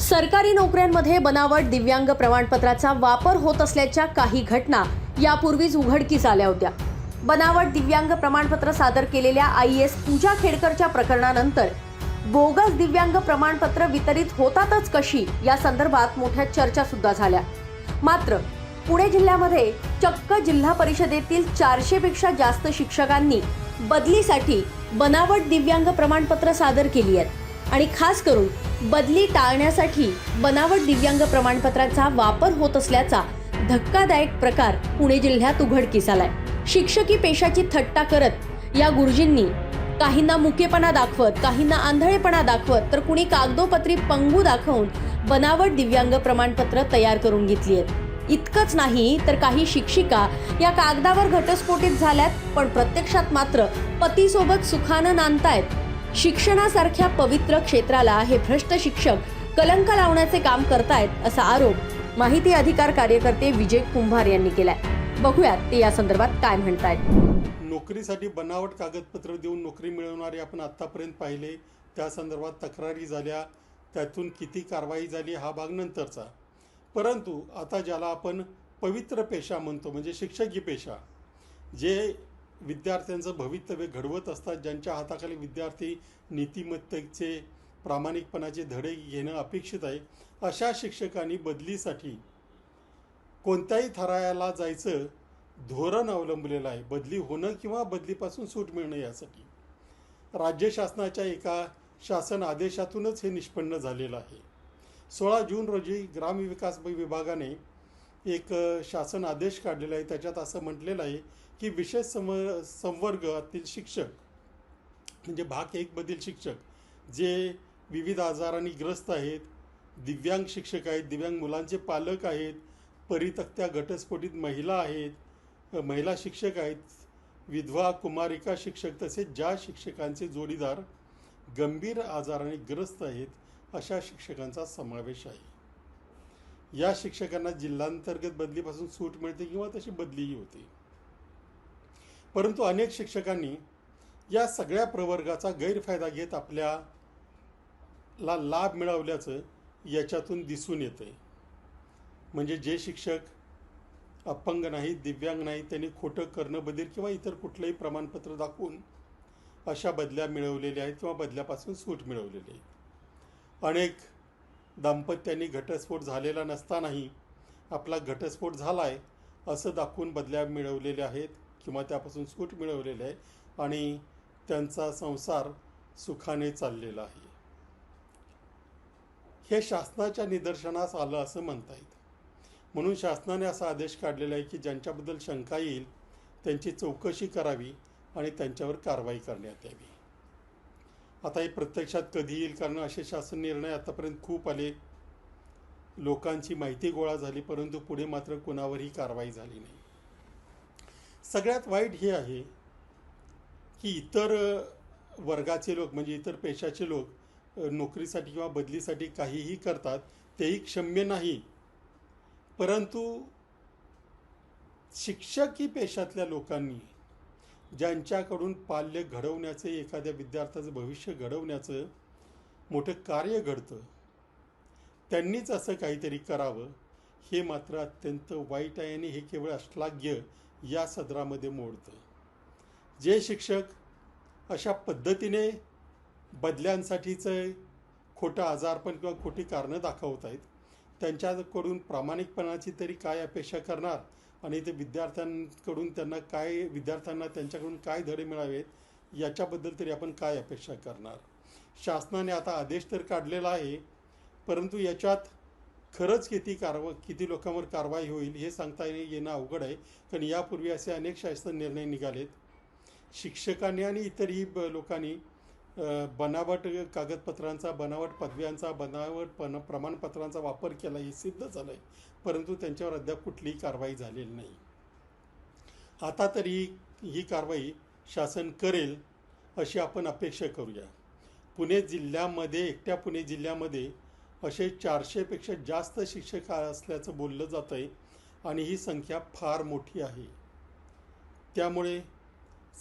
सरकारी नोकऱ्यांमध्ये बनावट दिव्यांग प्रमाणपत्राचा वापर होत असल्याच्या काही घटना यापूर्वीच उघडकीस आल्या होत्या. बनावट दिव्यांग प्रमाणपत्र सादर केलेल्या आय एस पूजा खेडकरच्या प्रकरणानंतर बोगस दिव्यांग प्रमाणपत्र वितरित होतातच कशी या संदर्भात मोठ्या चर्चा सुद्धा झाल्या. मात्र पुणे जिल्ह्यामध्ये चक्क जिल्हा परिषदेतील चारशेपेक्षा जास्त शिक्षकांनी बदलीसाठी बनावट दिव्यांग प्रमाणपत्र सादर केली आहेत. आणि खास करून बदली टाळण्यासाठी बनावट दिव्यांग प्रमाणपत्राचा वापर होत असल्याचा धक्कादायक प्रकार पुणे जिल्ह्यात उघडकीस आलाय. शिक्षकी पेशाची थट्टा करत या गुरुजींनी काहींना मुकेपणा दाखवत काहींना आंधळेपणा दाखवत तर कुणी कागदोपत्री पंगू दाखवून बनावट दिव्यांग प्रमाणपत्र तयार करून घेतली आहेत. इतकंच नाही तर काही शिक्षिका या कागदावर घटस्फोटित झाल्यात पण प्रत्यक्षात मात्र पतीसोबत सुखानं नांदतायत शिक्षणासारख्या पवित्र क्षेत्राला हे भ्रष्ट शिक्षक कलंक लावण्याचे काम करतायत असा आरोप माहिती अधिकार कार्यकर्ते विजय कुंभार यांनी केलाय. बघूयात ते या संदर्भात काय म्हणतायत. नोकरीसाठी बनावट कागदपत्र देऊन नोकरी मिळवणारे आपण आत्तापर्यंत पाहिले. त्या संदर्भात तक्रारी झाल्या. त्यातून किती कारवाई झाली हा भाग नंतरचा. परंतु आता ज्याला आपण पवित्र पेशा म्हणतो म्हणजे शिक्षकी पेशा जे विद्यार्थ्यांचं भवितव्य घडवत असतात ज्यांच्या हाताखाली विद्यार्थी नीतिमत्तेचे प्रामाणिकपणाचे धडे घेणं अपेक्षित आहे अशा शिक्षकांनी बदलीसाठी कोणत्याही थरायाला जायचं धोरण अवलंबलेलं आहे. बदली होणं किंवा बदलीपासून सूट मिळणं यासाठी. राज्य शासनाच्या एका शासन आदेशातूनच हे निष्पन्न झालेलं आहे. सोळा जून रोजी ग्रामविकास विभागाने एक शासन आदेश काढलेला आहे. त्याच्यात असं म्हटलेलं आहे की विशेष सम संवर्गातील शिक्षक म्हणजे भाग एकमधील शिक्षक जे विविध आजारांनी ग्रस्त आहेत दिव्यांग शिक्षक आहेत दिव्यांग मुलांचे पालक आहेत परितक्त्या घटस्फोटित महिला आहेत महिला शिक्षक आहेत विधवा कुमारिका शिक्षक तसेच ज्या शिक्षकांचे जोडीदार गंभीर आजाराने ग्रस्त आहेत अशा शिक्षकांचा समावेश आहे. या शिक्षकांना जिल्हांतर्गत बदलीपासून सूट मिळते किंवा तशी बदलीही होते. परंतु अनेक शिक्षकांनी या सगळ्या प्रवर्गाचा गैरफायदा घेत आपल्याला लाभ मिळवल्याचं याच्यातून दिसून येतं आहे म्हणजे जे शिक्षक अपंग नाहीत दिव्यांग नाहीत त्यांनी खोटं कर्णबधीर बदल किंवा इतर कुठलंही प्रमाणपत्र दाखवून अशा बदल्या मिळवलेल्या आहेत किंवा बदल्यापासून सूट मिळवलेली आहे अनेक दाम्पत्यांनी घटस्फोट झालेला नसतानाही आपला घटस्फोट झाला आहे असं दाखवून बदल्या मिळवलेल्या आहेत किंवा त्यापासून सूट मिळवलेली आहे आणि त्यांचा संसार सुखाने चाललेला आहे. हे शासनाच्या निदर्शनास आलं असं म्हणता येईल. म्हणून शासनाने असा आदेश काढलेला आहे की ज्यांच्याबद्दल शंका येईल त्यांची चौकशी करावी आणि त्यांच्यावर कारवाई करण्यात यावी. आता हे प्रत्यक्षात कधी येईल? कारण असे शासन निर्णय आतापर्यंत खूप आले. लोकांची माहिती गोळा झाली परंतु पुढे मात्र कुणावरही कारवाई झाली नाही. सगळ्यात वाईट हे आहे की इतर वर्गाचे लोक म्हणजे इतर पेशाचे लोक नोकरीसाठी किंवा बदलीसाठी काहीही करतात तेही क्षम्य नाही. परंतु शिक्षकी पेशातल्या लोकांनी ज्यांच्याकडून पाल्य घडवण्याचं एखाद्या विद्यार्थ्याचं भविष्य घडवण्याचं मोठं कार्य घडतं त्यांनीच असं काहीतरी करावं हे मात्र अत्यंत वाईट आहे आणि हे केवळ अश्लाघ्य या सदरामध्ये मोडतं. जे शिक्षक अशा पद्धतीने बदल्यांसाठीचं खोटं आजारपण किंवा खोटी कारणं दाखवत आहेत त्यांच्याकडून प्रामाणिकपणाची तरी काय अपेक्षा करणार? आणि ते विद्यार्थ्यांकडून त्यांना काय विद्यार्थ्यांना त्यांच्याकडून काय धडे मिळावेत याच्याबद्दल तरी आपण काय अपेक्षा करणार? शासनाने आता आदेश तर काढलेला आहे परंतु याच्यात खरंच किती कारवा किती लोकांवर कारवाई होईल हे सांगता येणं अवघड आहे. कारण यापूर्वी असे अनेक शासन निर्णय निघालेत. शिक्षकांनी आणि इतरही ब- लोकांनी बनावट कागदपत्रांचा बनावट पदव्यांचा बनावट पन प्रमाणपत्रांचा वापर केला हे सिद्ध झालं आहे परंतु त्यांच्यावर अद्याप कुठलीही कारवाई झालेली नाही. आता तरी ही कारवाई शासन करेल अशी आपण अपेक्षा करूया. पुणे जिल्ह्यामध्ये एकट्या पुणे जिल्ह्यामध्ये असे चारशेपेक्षा जास्त शिक्षक असल्याचं बोललं जातं आहे आणि ही संख्या फार मोठी आहे. त्यामुळे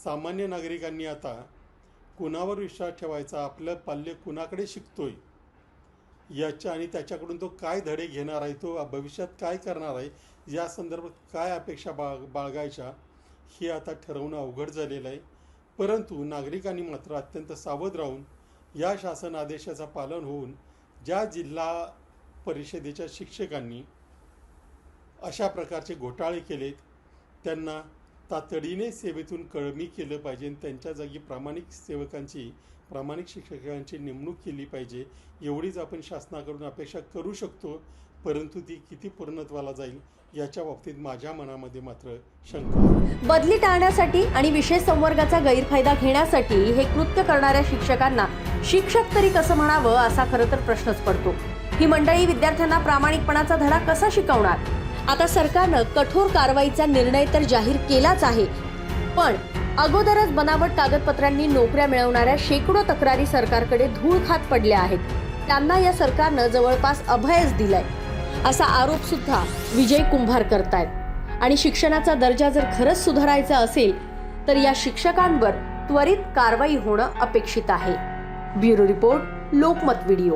सामान्य नागरिकांनी आता कुणावर विश्वास ठेवायचा? आपलं पाल्य कुणाकडे शिकतोय? याच्या आणि त्याच्याकडून तो काय धडे घेणार आहे? तो भविष्यात काय करणार आहे? या संदर्भात काय अपेक्षा बाळ बाळगायच्या? हे आता ठरवणं अवघड झालेलं आहे. परंतु नागरिकांनी मात्र अत्यंत सावध राहून या शासन आदेशाचं पालन होऊन ज्या जिल्हा परिषदेच्या शिक्षकांनी अशा प्रकारचे घोटाळे केलेत त्यांना तातडीने सेवेतून कळमी केलं पाहिजे आणि त्यांच्या जागी प्रामाणिक सेवकांची प्रामाणिक शिक्षकांची नेमणूक केली पाहिजे एवढीच आपण शासनाकडून अपेक्षा करू शकतो परंतु ती किती पूर्णत्वाला जाईल याच्या बाबतीत माझ्या मनामध्ये मात्र शंका बदली टाळण्यासाठी आणि विशेष संवर्गाचा गैरफायदा घेण्यासाठी हे कृत्य करणाऱ्या शिक्षकांना शिक्षक तरी कसं म्हणावं असा खरं तर प्रश्नच पडतो. ही मंडळी विद्यार्थ्यांना प्रामाणिकपणाचा धडा कसा शिकवणार? आता सरकारनं कठोर कारवाईचा निर्णय तर जाहीर केलाच आहे. पण अगोदरच बनावट कागदपत्रांनी नोकऱ्या मिळवणाऱ्या शेकडो तक्रारी सरकारकडे धूळ खात पडल्या आहेत. त्यांना या सरकारनं जवळपास अभयच दिलाय असा आरोप सुद्धा विजय कुंभार करतायत. आणि शिक्षणाचा दर्जा जर खरंच सुधारायचा असेल तर या शिक्षकांवर त्वरित कारवाई होणं अपेक्षित आहे. Bureau report Lokmat video.